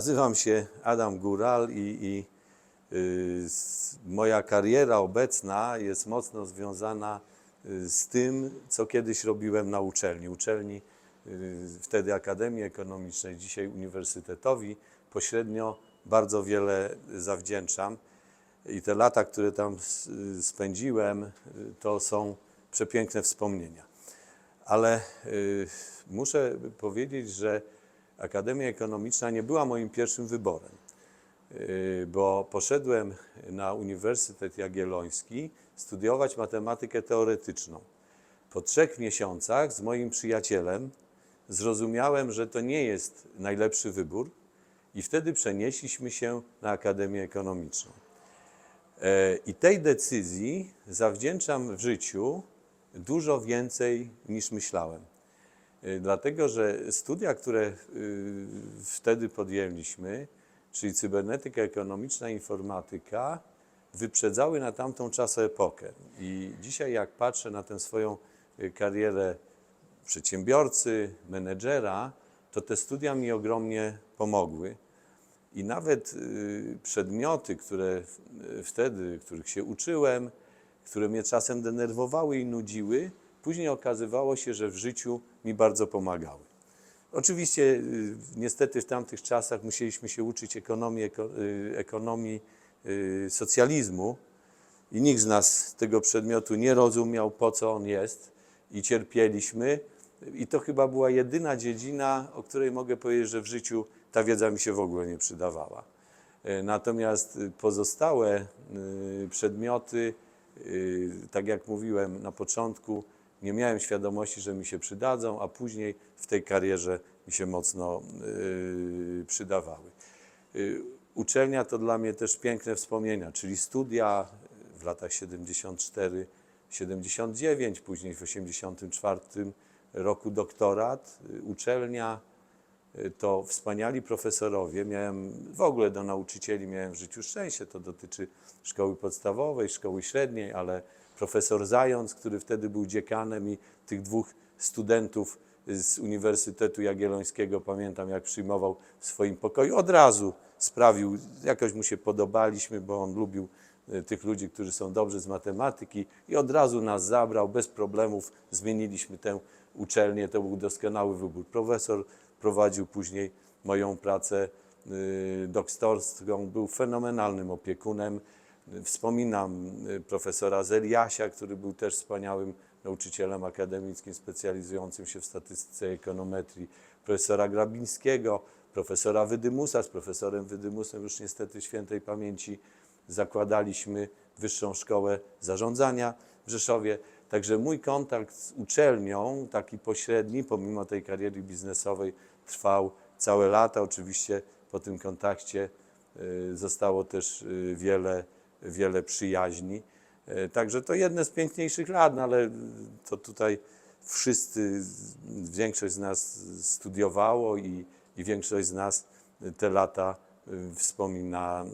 Nazywam się Adam Góral i, i y, moja kariera obecna jest mocno związana y, z tym, co kiedyś robiłem na uczelni. Uczelni y, wtedy Akademii Ekonomicznej, dzisiaj Uniwersytetowi. Pośrednio bardzo wiele zawdzięczam. I te lata, które tam spędziłem, y, to są przepiękne wspomnienia. Ale y, muszę powiedzieć, że Akademia Ekonomiczna nie była moim pierwszym wyborem, y, bo poszedłem na Uniwersytet Jagielloński studiować matematykę teoretyczną. Po trzech miesiącach z moim przyjacielem zrozumiałem, że to nie jest najlepszy wybór i wtedy przenieśliśmy się na Akademię Ekonomiczną. E, I tej decyzji zawdzięczam w życiu dużo więcej niż myślałem. E, Dlatego, że studia, które y, wtedy podjęliśmy, czyli cybernetyka ekonomiczna, informatyka, wyprzedzały na tamtą czasę epokę. I dzisiaj, jak patrzę na tę swoją y, karierę przedsiębiorcy, menedżera, to te studia mi ogromnie pomogły. I nawet y, przedmioty, które y, wtedy, których się uczyłem, które mnie czasem denerwowały i nudziły, później okazywało się, że w życiu mi bardzo pomagały. Oczywiście, y, niestety w tamtych czasach musieliśmy się uczyć ekonomii, eko, y, ekonomii y, socjalizmu i nikt z nas tego przedmiotu nie rozumiał, po co on jest i cierpieliśmy. I to chyba była jedyna dziedzina, o której mogę powiedzieć, że w życiu ta wiedza mi się w ogóle nie przydawała. E, Natomiast pozostałe przedmioty, tak jak mówiłem na początku, nie miałem świadomości, że mi się przydadzą, a później w tej karierze mi się mocno y, przydawały. Y, Uczelnia to dla mnie też piękne wspomnienia, czyli studia w latach 74, 79, później w 84 roku doktorat, uczelnia, y, to wspaniali profesorowie. Miałem w ogóle do nauczycieli miałem w życiu szczęście. To dotyczy szkoły podstawowej, szkoły średniej, ale profesor Zając, który wtedy był dziekanem i tych dwóch studentów z Uniwersytetu Jagiellońskiego, pamiętam jak przyjmował w swoim pokoju, od razu sprawił, jakoś mu się podobaliśmy, bo on lubił y, tych ludzi, którzy są dobrzy z matematyki i od razu nas zabrał, bez problemów zmieniliśmy tę uczelnię, to był doskonały wybór. Profesor prowadził później moją pracę y, doktorską, był fenomenalnym opiekunem. Wspominam y, profesora Zeliasia, który był też wspaniałym nauczycielem akademickim specjalizującym się w statystyce i ekonometrii, profesora Grabińskiego, profesora Wydymusa. Z profesorem Wydymusem już niestety świętej pamięci zakładaliśmy Wyższą Szkołę Zarządzania w Rzeszowie. Także mój kontakt z uczelnią, taki pośredni, pomimo tej kariery biznesowej, trwał całe lata. Oczywiście po tym kontakcie y, zostało też y, wiele, wiele przyjaźni. Y, Także to jedne z piękniejszych lat, no ale to tutaj wszyscy, większość z nas studiowało i, i większość z nas te lata y, wspomina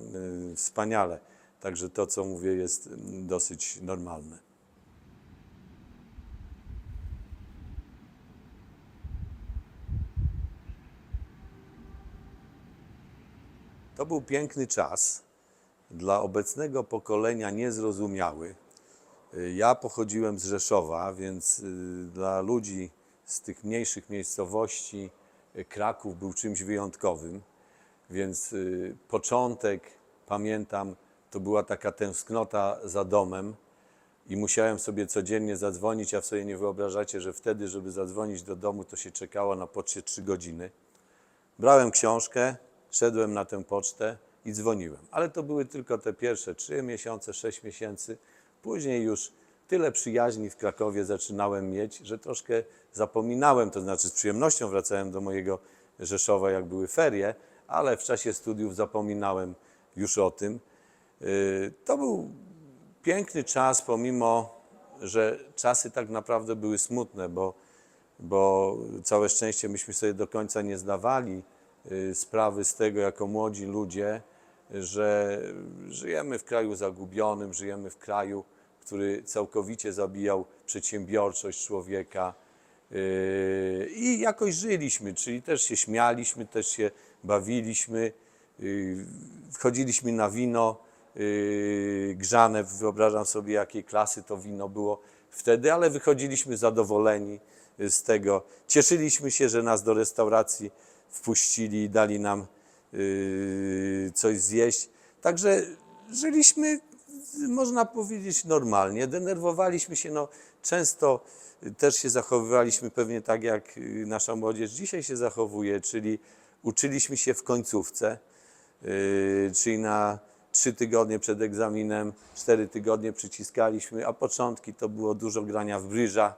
y, wspaniale. Także to, co mówię, jest dosyć normalne. To był piękny czas, dla obecnego pokolenia niezrozumiały. Y, Ja pochodziłem z Rzeszowa, więc y, dla ludzi z tych mniejszych miejscowości y, Kraków był czymś wyjątkowym. Więc początek, pamiętam, to była taka tęsknota za domem i musiałem sobie codziennie zadzwonić, a w sobie nie wyobrażacie, że wtedy, żeby zadzwonić do domu, to się czekało na poczcie 3 godziny. Brałem książkę, szedłem na tę pocztę i dzwoniłem. Ale to były tylko te pierwsze 3 miesiące, 6 miesięcy. Później już tyle przyjaźni w Krakowie zaczynałem mieć, że troszkę zapominałem, to znaczy z przyjemnością wracałem do mojego Rzeszowa, jak były ferie, ale w czasie studiów zapominałem już o tym. Yy, To był piękny czas, pomimo że czasy tak naprawdę były smutne, bo bo całe szczęście myśmy sobie do końca nie zdawali y, sprawy z tego jako młodzi ludzie, że żyjemy w kraju zagubionym, żyjemy w kraju, który całkowicie zabijał przedsiębiorczość człowieka. Yy, I jakoś żyliśmy, czyli też się śmialiśmy, też się bawiliśmy, wchodziliśmy na wino y, grzane. Wyobrażam sobie, jakiej klasy to wino było wtedy, ale wychodziliśmy zadowoleni z tego. Cieszyliśmy się, że nas do restauracji wpuścili i dali nam coś zjeść. Także żyliśmy, można powiedzieć, normalnie. Denerwowaliśmy się, no, często też się zachowywaliśmy pewnie tak, jak y, nasza młodzież dzisiaj się zachowuje, czyli uczyliśmy się w końcówce, y, czyli na trzy tygodnie przed egzaminem, cztery tygodnie przyciskaliśmy, a początki to było dużo grania w bryża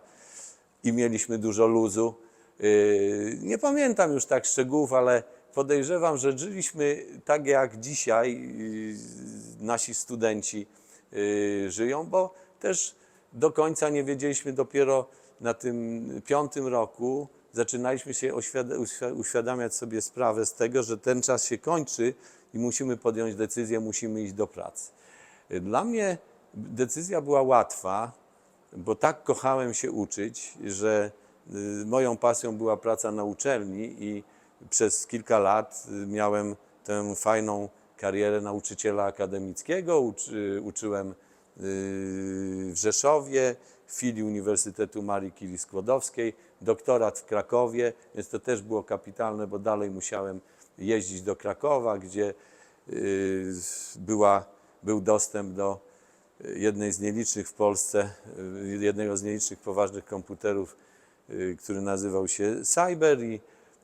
i mieliśmy dużo luzu. Yy, Nie pamiętam już tak szczegółów, ale podejrzewam, że żyliśmy tak jak dzisiaj yy, nasi studenci yy, żyją, bo też do końca nie wiedzieliśmy dopiero na tym piątym roku zaczynaliśmy się uświadamiać sobie sprawę z tego, że ten czas się kończy i musimy podjąć decyzję, musimy iść do pracy. Dla mnie decyzja była łatwa, bo tak kochałem się uczyć, że y, moją pasją była praca na uczelni i przez kilka lat y, miałem tę fajną karierę nauczyciela akademickiego. Uczy, uczyłem y, w Rzeszowie, w filii Uniwersytetu Marii Curie Skłodowskiej, doktorat w Krakowie, więc to też było kapitalne, bo dalej musiałem jeździć do Krakowa, gdzie y, była, był dostęp do jednej z nielicznych w Polsce, jednego z nielicznych poważnych komputerów, który nazywał się Cyber i,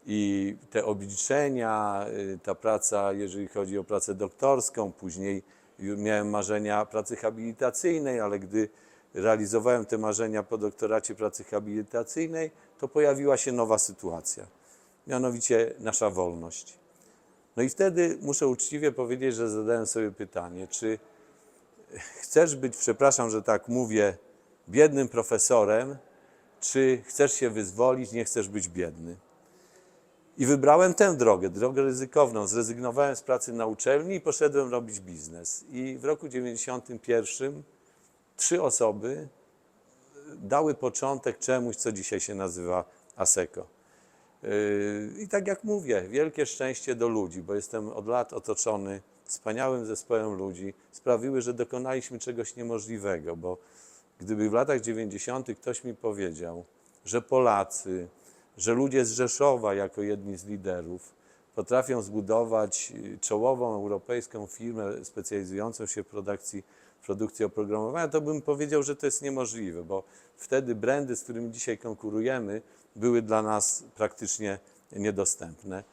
i te obliczenia, y, ta praca, jeżeli chodzi o pracę doktorską, później miałem marzenia pracy habilitacyjnej, ale gdy realizowałem te marzenia po doktoracie pracy habilitacyjnej, to pojawiła się nowa sytuacja, mianowicie nasza wolność. No i wtedy muszę uczciwie powiedzieć, że zadałem sobie pytanie, czy chcesz być, przepraszam, że tak mówię, biednym profesorem, czy chcesz się wyzwolić, nie chcesz być biedny. I wybrałem tę drogę, drogę ryzykowną. Zrezygnowałem z pracy na uczelni i poszedłem robić biznes. I w roku 91 trzy osoby dały początek czemuś, co dzisiaj się nazywa ASECO. Yy, I tak jak mówię, wielkie szczęście do ludzi, bo jestem od lat otoczony wspaniałym zespołem ludzi, sprawiły, że dokonaliśmy czegoś niemożliwego, bo gdyby w latach 90. ktoś mi powiedział, że Polacy, że ludzie z Rzeszowa jako jedni z liderów potrafią zbudować y, czołową europejską firmę specjalizującą się w produkcji, produkcji oprogramowania, to bym powiedział, że to jest niemożliwe, bo wtedy brandy, z którymi dzisiaj konkurujemy, były dla nas praktycznie niedostępne.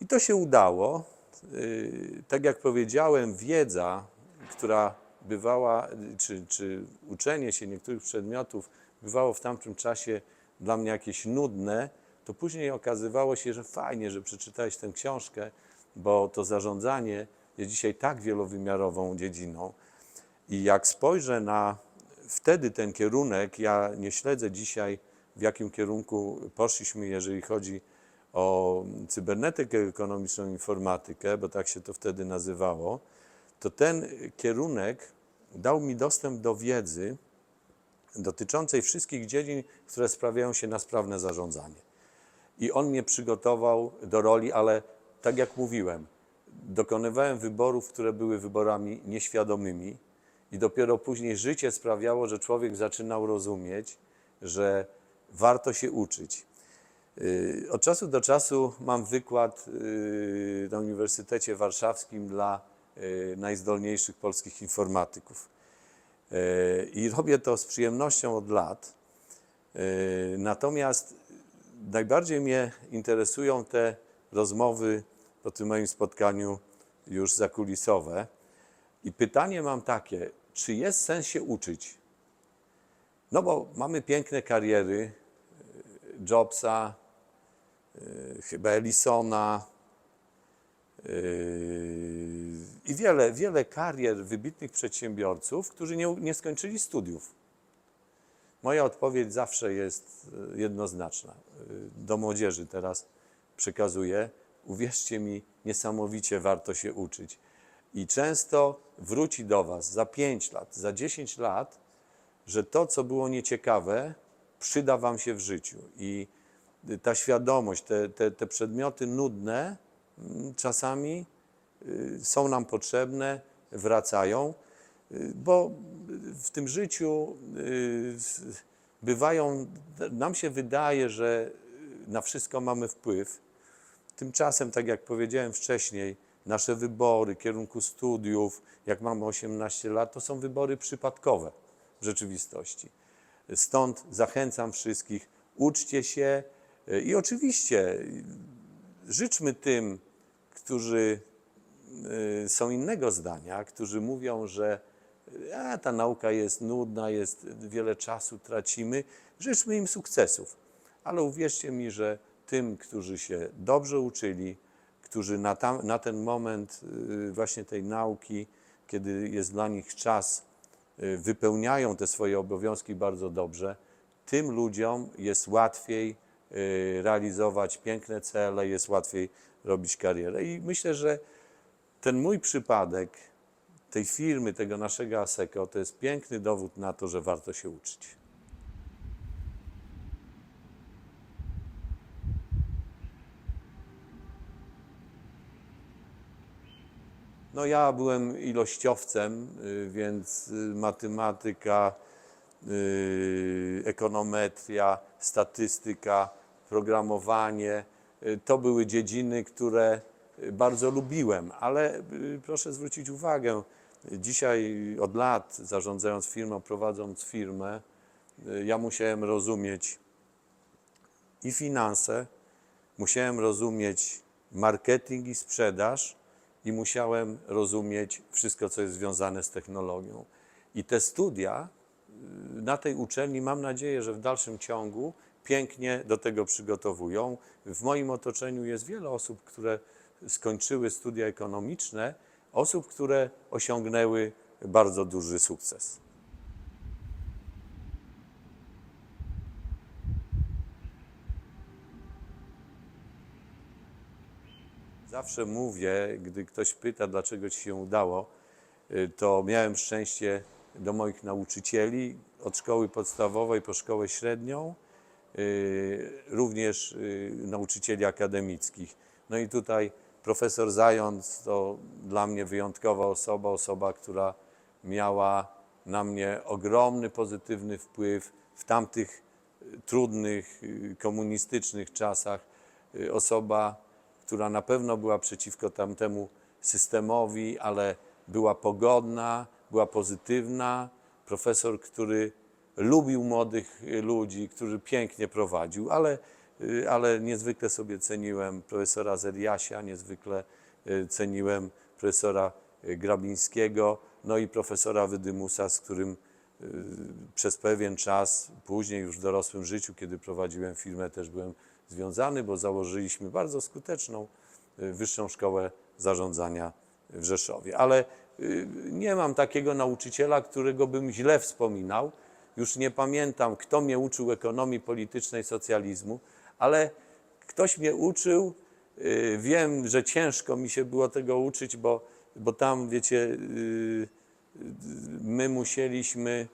I to się udało. Yy, Tak jak powiedziałem, wiedza, która bywała, yy, czy, czy uczenie się niektórych przedmiotów bywało w tamtym czasie dla mnie jakieś nudne, to później okazywało się, że fajnie, że przeczytałeś tę książkę, bo to zarządzanie jest dzisiaj tak wielowymiarową dziedziną. I jak spojrzę na wtedy ten kierunek, ja nie śledzę dzisiaj, w jakim kierunku poszliśmy, jeżeli chodzi o cybernetykę ekonomiczną, informatykę, bo tak się to wtedy nazywało, to ten kierunek dał mi dostęp do wiedzy dotyczącej wszystkich dziedzin, które sprawiają się na sprawne zarządzanie. I on mnie przygotował do roli, ale tak jak mówiłem, dokonywałem wyborów, które były wyborami nieświadomymi, i dopiero później życie sprawiało, że człowiek zaczynał rozumieć, że warto się uczyć. Yy, Od czasu do czasu mam wykład yy, na Uniwersytecie Warszawskim dla yy, najzdolniejszych polskich informatyków. Yy, I robię to z przyjemnością od lat. Yy, Natomiast najbardziej mnie interesują te rozmowy po tym moim spotkaniu już zakulisowe. I pytanie mam takie, czy jest sens się uczyć? No bo mamy piękne kariery y, Jobsa, chyba Ellisona i wiele, wiele karier wybitnych przedsiębiorców, którzy nie, nie skończyli studiów. Moja odpowiedź zawsze jest y, jednoznaczna. Y, Do młodzieży teraz przekazuję. Uwierzcie mi, niesamowicie warto się uczyć. I często wróci do Was za 5 lat, za 10 lat, że to, co było nieciekawe, przyda Wam się w życiu. I ta świadomość, te, te, te przedmioty nudne czasami y, są nam potrzebne, wracają, y, bo w tym życiu y, bywają, nam się wydaje, że na wszystko mamy wpływ. Tymczasem, tak jak powiedziałem wcześniej, nasze wybory kierunku studiów, jak mamy 18 lat, to są wybory przypadkowe w rzeczywistości. Stąd zachęcam wszystkich, uczcie się i oczywiście życzmy tym, którzy y, są innego zdania, którzy mówią, że a, ta nauka jest nudna, jest wiele czasu tracimy, życzmy im sukcesów. Ale uwierzcie mi, że tym, którzy się dobrze uczyli, którzy na, tam, na ten moment y, właśnie tej nauki, kiedy jest dla nich czas, y, wypełniają te swoje obowiązki bardzo dobrze, tym ludziom jest łatwiej realizować piękne cele, jest łatwiej robić karierę. I myślę, że ten mój przypadek tej firmy, tego naszego ASECO, to jest piękny dowód na to, że warto się uczyć. No ja byłem ilościowcem, y, więc y, matematyka, y, ekonometria, statystyka, programowanie to były dziedziny, które y, bardzo lubiłem, ale y, proszę zwrócić uwagę, y, dzisiaj od lat zarządzając firmą, prowadząc firmę, y, ja musiałem rozumieć i finanse, musiałem rozumieć marketing i sprzedaż i musiałem rozumieć wszystko, co jest związane z technologią. I te studia y, na tej uczelni, mam nadzieję, że w dalszym ciągu pięknie do tego przygotowują. W moim otoczeniu jest wiele osób, które skończyły studia ekonomiczne, osób, które osiągnęły bardzo duży sukces. Zawsze mówię, gdy ktoś pyta, dlaczego ci się udało, y, to miałem szczęście do moich nauczycieli od szkoły podstawowej po szkołę średnią, również y, nauczycieli akademickich. No i tutaj profesor Zając to dla mnie wyjątkowa osoba, osoba, która miała na mnie ogromny pozytywny wpływ w tamtych y, trudnych, y, komunistycznych czasach. Y, Osoba, która na pewno była przeciwko tamtemu systemowi, ale była pogodna, była pozytywna. Profesor, który lubił młodych y, ludzi, który pięknie prowadził, ale, y, ale niezwykle sobie ceniłem profesora Zeliasia, niezwykle y, ceniłem profesora Grabińskiego, no i profesora Wydymusa, z którym przez pewien czas, później już w dorosłym życiu, kiedy prowadziłem firmę, też byłem związany, bo założyliśmy bardzo skuteczną wyższą szkołę zarządzania w Rzeszowie. Ale nie mam takiego nauczyciela, którego bym źle wspominał. Już nie pamiętam, kto mnie uczył ekonomii politycznej socjalizmu, ale ktoś mnie uczył. y, Wiem, że ciężko mi się było tego uczyć, bo, bo tam, wiecie, y, my musieliśmy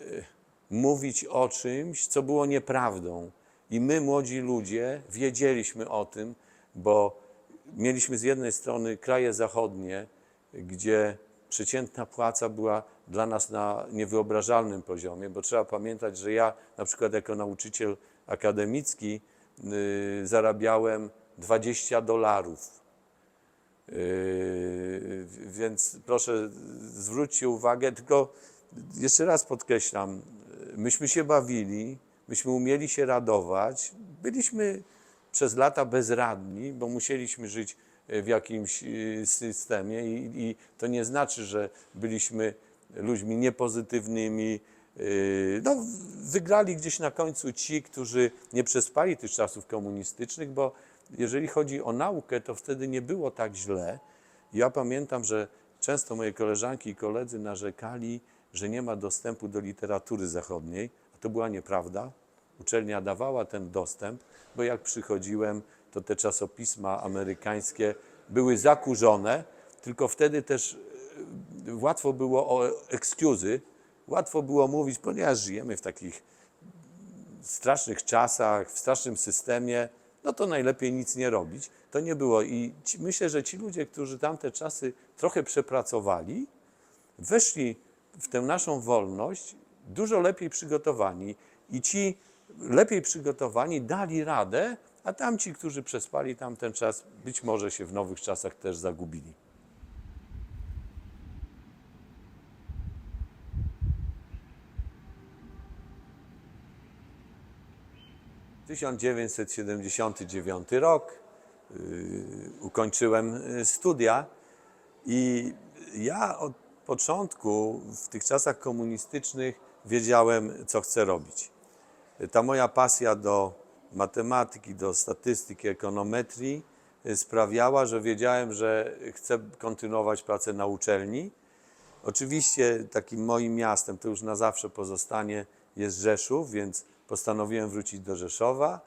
y, mówić o czymś, co było nieprawdą. I my, młodzi ludzie, wiedzieliśmy o tym, bo mieliśmy z jednej strony kraje zachodnie, gdzie przeciętna płaca była dla nas na niewyobrażalnym poziomie, bo trzeba pamiętać, że ja na przykład jako nauczyciel akademicki y, zarabiałem 20 dolarów. Yy, Więc proszę zwróćcie uwagę, tylko jeszcze raz podkreślam, myśmy się bawili, myśmy umieli się radować, byliśmy przez lata bezradni, bo musieliśmy żyć w jakimś yy, systemie i, i to nie znaczy, że byliśmy ludźmi niepozytywnymi. Yy, No, wygrali gdzieś na końcu ci, którzy nie przespali tych czasów komunistycznych, bo jeżeli chodzi o naukę, to wtedy nie było tak źle. Ja pamiętam, że często moje koleżanki i koledzy narzekali, że nie ma dostępu do literatury zachodniej, a to była nieprawda. Uczelnia dawała ten dostęp, bo jak przychodziłem, to te czasopisma amerykańskie były zakurzone, tylko wtedy też łatwo było o ekskuzy, łatwo było mówić, ponieważ żyjemy w takich strasznych czasach, w strasznym systemie, no to najlepiej nic nie robić. To nie było i ci, myślę, że ci ludzie, którzy tamte czasy trochę przepracowali, weszli w tę naszą wolność dużo lepiej przygotowani i ci lepiej przygotowani dali radę, a tamci, którzy przespali tamten czas, być może się w nowych czasach też zagubili. 1979 rok, yy, ukończyłem y, studia i ja od początku w tych czasach komunistycznych wiedziałem, co chcę robić. Ta moja pasja do matematyki, do statystyki, ekonometrii y, sprawiała, że wiedziałem, że chcę kontynuować pracę na uczelni. Oczywiście takim moim miastem, to już na zawsze pozostanie, jest Rzeszów, więc postanowiłem wrócić do Rzeszowa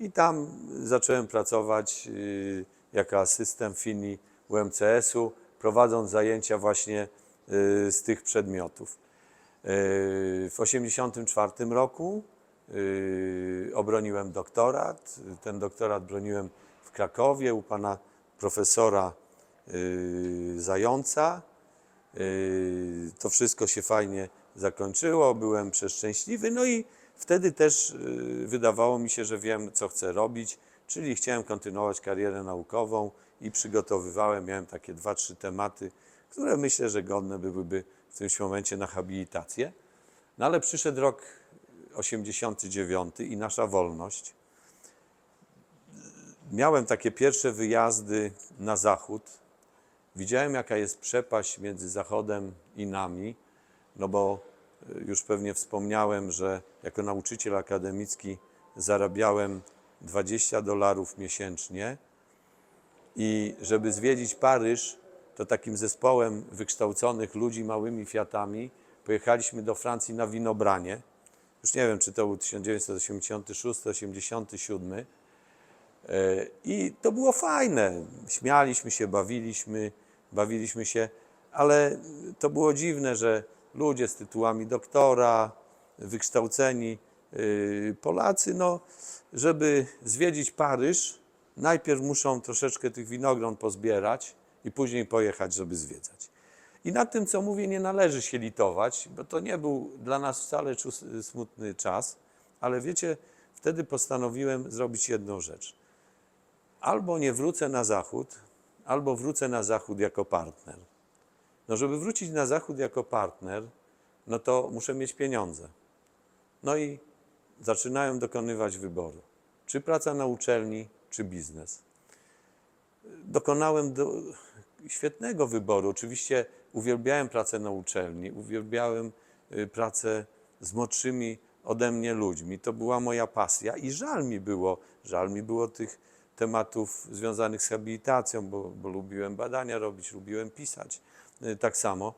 i tam zacząłem pracować y, jako asystent w filii UMCS-u, prowadząc zajęcia właśnie y, z tych przedmiotów. Y, W 1984 roku obroniłem doktorat. Ten doktorat broniłem w Krakowie u pana profesora Zająca. To wszystko się fajnie zakończyło, byłem przeszczęśliwy. No i wtedy też y, wydawało mi się, że wiem, co chcę robić, czyli chciałem kontynuować karierę naukową i przygotowywałem, miałem takie dwa, trzy tematy, które myślę, że godne byłyby w tym momencie na habilitację. No ale przyszedł rok 89 i nasza wolność. Miałem takie pierwsze wyjazdy na zachód. Widziałem, jaka jest przepaść między Zachodem i nami, no bo już pewnie wspomniałem, że jako nauczyciel akademicki zarabiałem 20 dolarów miesięcznie i żeby zwiedzić Paryż, to takim zespołem wykształconych ludzi małymi Fiatami pojechaliśmy do Francji na winobranie. Już nie wiem, czy to był 1986-87. E, I to było fajne. Śmialiśmy się, bawiliśmy, bawiliśmy się, ale to było dziwne, że ludzie z tytułami doktora, wykształceni yy, Polacy, no, żeby zwiedzić Paryż, najpierw muszą troszeczkę tych winogron pozbierać i później pojechać, żeby zwiedzać. I nad tym, co mówię, nie należy się litować, bo to nie był dla nas wcale smutny czas, ale wiecie, wtedy postanowiłem zrobić jedną rzecz albo nie wrócę na zachód, albo wrócę na zachód jako partner. No, żeby wrócić na zachód jako partner, no to muszę mieć pieniądze. No i zaczynałem dokonywać wyboru. Czy praca na uczelni, czy biznes. Dokonałem do, świetnego wyboru. Oczywiście uwielbiałem pracę na uczelni, uwielbiałem y, pracę z młodszymi ode mnie ludźmi. To była moja pasja i żal mi było, żal mi było tych tematów związanych z habilitacją, bo, bo lubiłem badania robić, lubiłem pisać tak samo.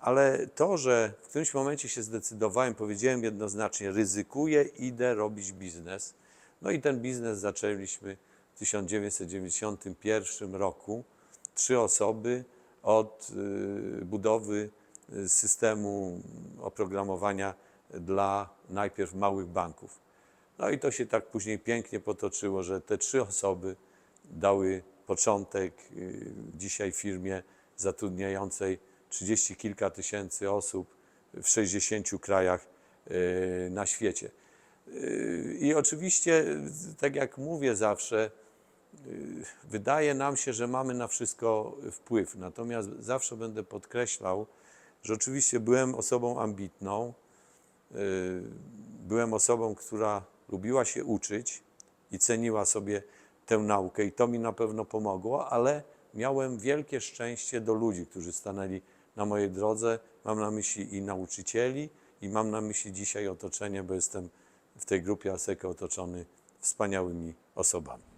Ale to, że w którymś momencie się zdecydowałem, powiedziałem jednoznacznie, ryzykuję, idę robić biznes. No i ten biznes zaczęliśmy w 1991 roku. Trzy osoby od y, budowy y, systemu oprogramowania dla najpierw małych banków. No i to się tak później pięknie potoczyło, że te trzy osoby dały początek y, dzisiaj firmie zatrudniającej 30 kilka tysięcy osób w 60 krajach y, na świecie. Y, I oczywiście, tak jak mówię zawsze, y, wydaje nam się, że mamy na wszystko wpływ. Natomiast zawsze będę podkreślał, że oczywiście byłem osobą ambitną, byłem osobą, która lubiła się uczyć i ceniła sobie tę naukę, i to mi na pewno pomogło, ale miałem wielkie szczęście do ludzi, którzy stanęli na mojej drodze. Mam na myśli i nauczycieli, i mam na myśli dzisiaj otoczenie, bo jestem w tej grupie ASEKA otoczony wspaniałymi osobami.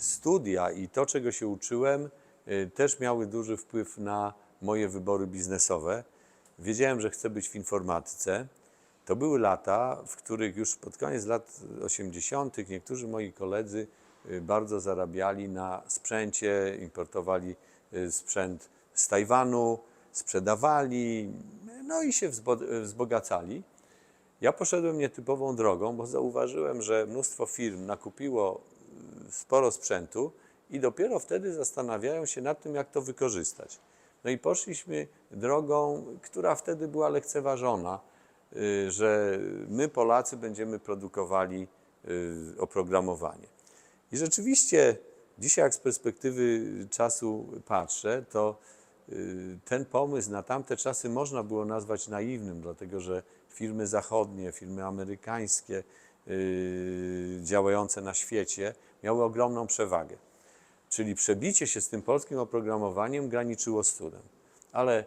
studia i to, czego się uczyłem, y, też miały duży wpływ na moje wybory biznesowe. Wiedziałem, że chcę być w informatyce. To były lata, w których już pod koniec lat 80. niektórzy moi koledzy y, bardzo zarabiali na sprzęcie, importowali y, sprzęt z Tajwanu, sprzedawali, no i się wzbo- wzbogacali. Ja poszedłem nietypową drogą, bo zauważyłem, że mnóstwo firm nakupiło y, sporo sprzętu i dopiero wtedy zastanawiają się nad tym, jak to wykorzystać. No i poszliśmy drogą, która wtedy była lekceważona, że my Polacy będziemy produkowali y, oprogramowanie. I rzeczywiście dzisiaj jak z perspektywy czasu patrzę, to y, ten pomysł na tamte czasy można było nazwać naiwnym, dlatego że firmy zachodnie, firmy amerykańskie y, działające na świecie miały ogromną przewagę. Czyli przebicie się z tym polskim oprogramowaniem graniczyło z cudem. Ale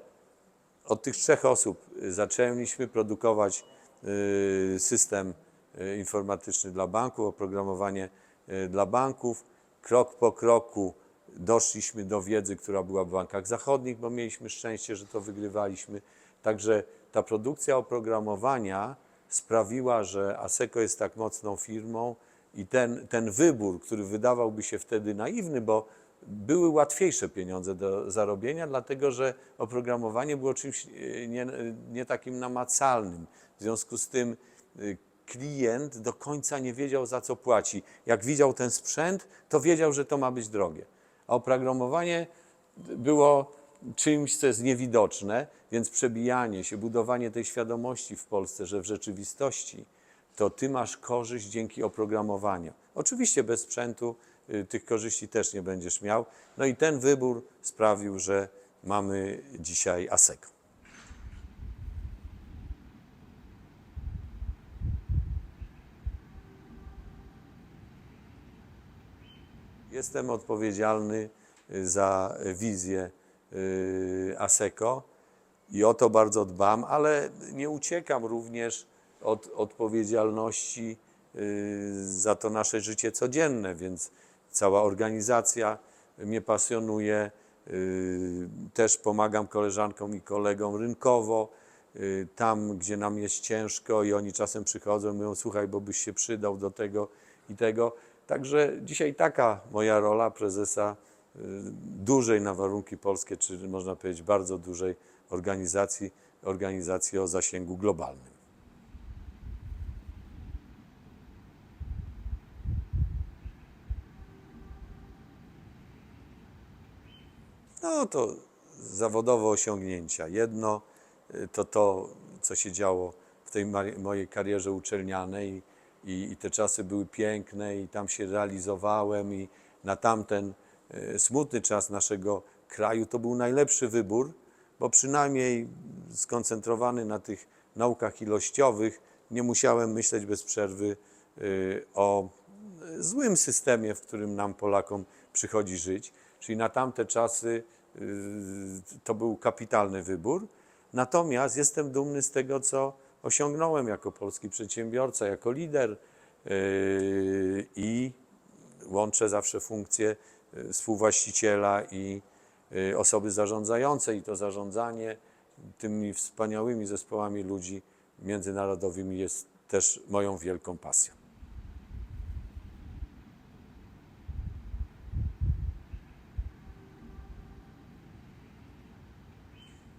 od tych trzech osób y, zaczęliśmy produkować y, system y, informatyczny dla banków, oprogramowanie dla banków. Krok po kroku doszliśmy do wiedzy, która była w bankach zachodnich, bo mieliśmy szczęście, że to wygrywaliśmy. Także ta produkcja oprogramowania sprawiła, że ASECO jest tak mocną firmą i ten, ten wybór, który wydawałby się wtedy naiwny, bo były łatwiejsze pieniądze do zarobienia, dlatego że oprogramowanie było czymś e, nie, nie takim namacalnym. W związku z tym y, klient do końca nie wiedział, za co płaci. Jak widział ten sprzęt, to wiedział, że to ma być drogie. A oprogramowanie było czymś, co jest niewidoczne, więc przebijanie się, budowanie tej świadomości w Polsce, że w rzeczywistości to ty masz korzyść dzięki oprogramowaniu. Oczywiście bez sprzętu tych korzyści też nie będziesz miał. No i ten wybór sprawił, że mamy dzisiaj ASECO. Jestem odpowiedzialny y, za wizję y, ASECO i o to bardzo dbam, ale nie uciekam również od odpowiedzialności y, za to nasze życie codzienne, więc cała organizacja mnie pasjonuje. y, Też pomagam koleżankom i kolegom rynkowo, y, tam gdzie nam jest ciężko i oni czasem przychodzą i mówią, słuchaj, bo byś się przydał do tego i tego. Także dzisiaj taka moja rola prezesa y, dużej na warunki polskie, czy można powiedzieć bardzo dużej organizacji, organizacji o zasięgu globalnym. No to zawodowe osiągnięcia. Jedno y, to to, co się działo w tej mojej karierze uczelnianej i, i te czasy były piękne i tam się realizowałem i na tamten y, smutny czas naszego kraju to był najlepszy wybór, bo przynajmniej skoncentrowany na tych naukach ilościowych nie musiałem myśleć bez przerwy y, o złym systemie, w którym nam Polakom przychodzi żyć. Czyli na tamte czasy y, to był kapitalny wybór. Natomiast jestem dumny z tego, co osiągnąłem jako polski przedsiębiorca, jako lider y, i łączę zawsze funkcję y, współwłaściciela i osoby zarządzającej. I to zarządzanie tymi wspaniałymi zespołami ludzi międzynarodowymi jest też moją wielką pasją.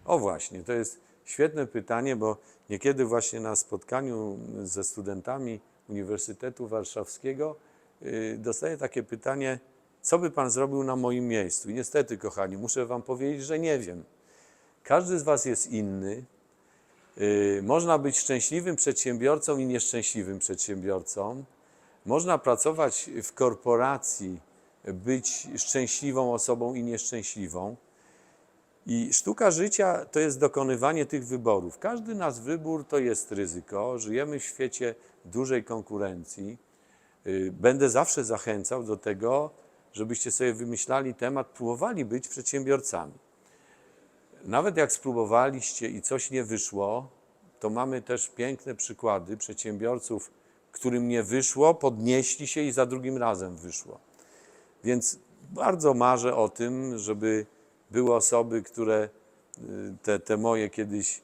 O właśnie, to jest świetne pytanie, bo niekiedy właśnie na spotkaniu ze studentami Uniwersytetu Warszawskiego yy, dostaję takie pytanie, co by Pan zrobił na moim miejscu? I niestety, kochani, muszę Wam powiedzieć, że nie wiem. Każdy z Was jest inny. Yy, Można być szczęśliwym przedsiębiorcą i nieszczęśliwym przedsiębiorcą. Można pracować w korporacji, być szczęśliwą osobą i nieszczęśliwą. I sztuka życia to jest dokonywanie tych wyborów. Każdy nasz wybór to jest ryzyko. Żyjemy w świecie dużej konkurencji. Y, Będę zawsze zachęcał do tego, żebyście sobie wymyślali temat, próbowali być przedsiębiorcami. Nawet jak spróbowaliście i coś nie wyszło, to mamy też piękne przykłady przedsiębiorców, którym nie wyszło, podnieśli się i za drugim razem wyszło. Więc bardzo marzę o tym, żeby były osoby, które y, te, te moje kiedyś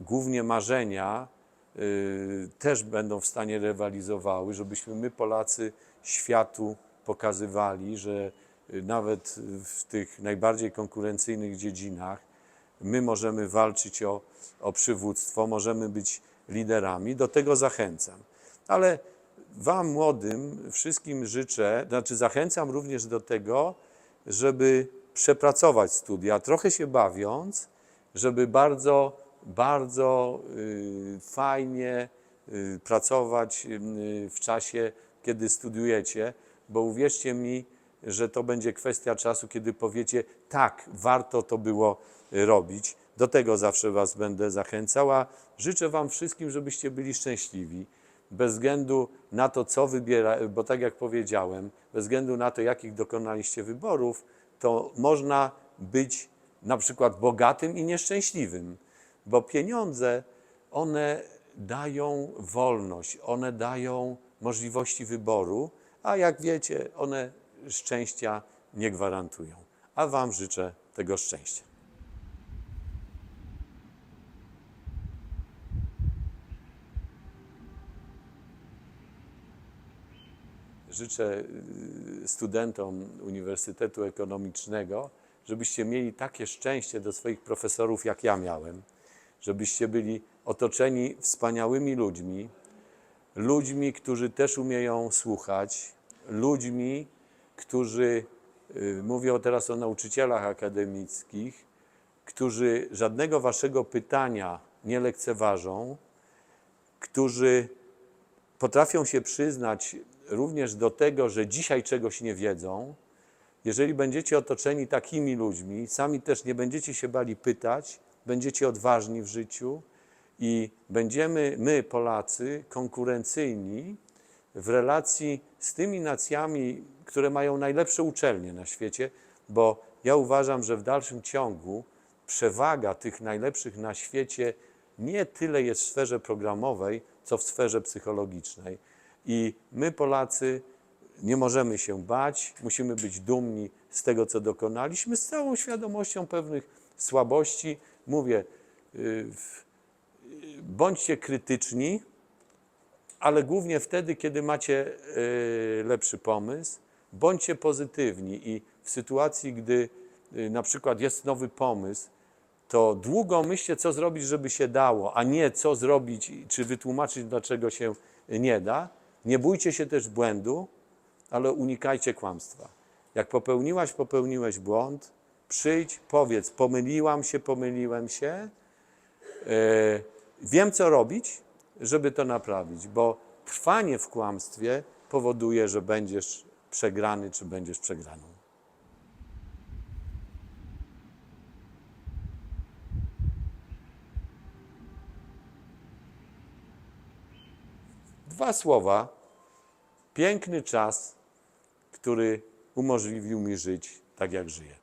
głównie marzenia y, też będą w stanie rywalizowały, żebyśmy my Polacy światu pokazywali, że y, nawet w tych najbardziej konkurencyjnych dziedzinach my możemy walczyć o, o przywództwo, możemy być liderami. Do tego zachęcam. Ale Wam młodym wszystkim życzę, znaczy zachęcam również do tego, żeby przepracować studia, trochę się bawiąc, żeby bardzo, bardzo y, fajnie y, pracować y, w czasie, kiedy studiujecie, bo uwierzcie mi, że to będzie kwestia czasu, kiedy powiecie, tak, warto to było robić. Do tego zawsze Was będę zachęcał, a życzę Wam wszystkim, żebyście byli szczęśliwi bez względu na to, co wybiera, bo tak jak powiedziałem, bez względu na to, jakich dokonaliście wyborów, to można być na przykład bogatym i nieszczęśliwym, bo pieniądze, one dają wolność, one dają możliwości wyboru, a jak wiecie, one szczęścia nie gwarantują. A Wam życzę tego szczęścia. Życzę y, studentom Uniwersytetu Ekonomicznego, żebyście mieli takie szczęście do swoich profesorów, jak ja miałem, żebyście byli otoczeni wspaniałymi ludźmi, ludźmi, którzy też umieją słuchać, ludźmi, którzy, y, mówię teraz o nauczycielach akademickich, którzy żadnego waszego pytania nie lekceważą, którzy potrafią się przyznać również do tego, że dzisiaj czegoś nie wiedzą, jeżeli będziecie otoczeni takimi ludźmi, sami też nie będziecie się bali pytać, będziecie odważni w życiu i będziemy my, Polacy, konkurencyjni w relacji z tymi nacjami, które mają najlepsze uczelnie na świecie, bo ja uważam, że w dalszym ciągu przewaga tych najlepszych na świecie nie tyle jest w sferze programowej, co w sferze psychologicznej. I my, Polacy, nie możemy się bać, musimy być dumni z tego, co dokonaliśmy, z całą świadomością pewnych słabości. Mówię, y, y, bądźcie krytyczni, ale głównie wtedy, kiedy macie y, lepszy pomysł, bądźcie pozytywni i w sytuacji, gdy na przykład jest nowy pomysł, to długo myślcie, co zrobić, żeby się dało, a nie co zrobić, czy wytłumaczyć, dlaczego się nie da. Nie bójcie się też błędu, ale unikajcie kłamstwa. Jak popełniłaś, popełniłeś błąd, przyjdź, powiedz, pomyliłam się, pomyliłem się, e, wiem, co robić, żeby to naprawić, bo trwanie w kłamstwie powoduje, że będziesz przegrany, czy będziesz przegraną. Dwa słowa. Piękny czas, który umożliwił mi żyć tak, jak żyję.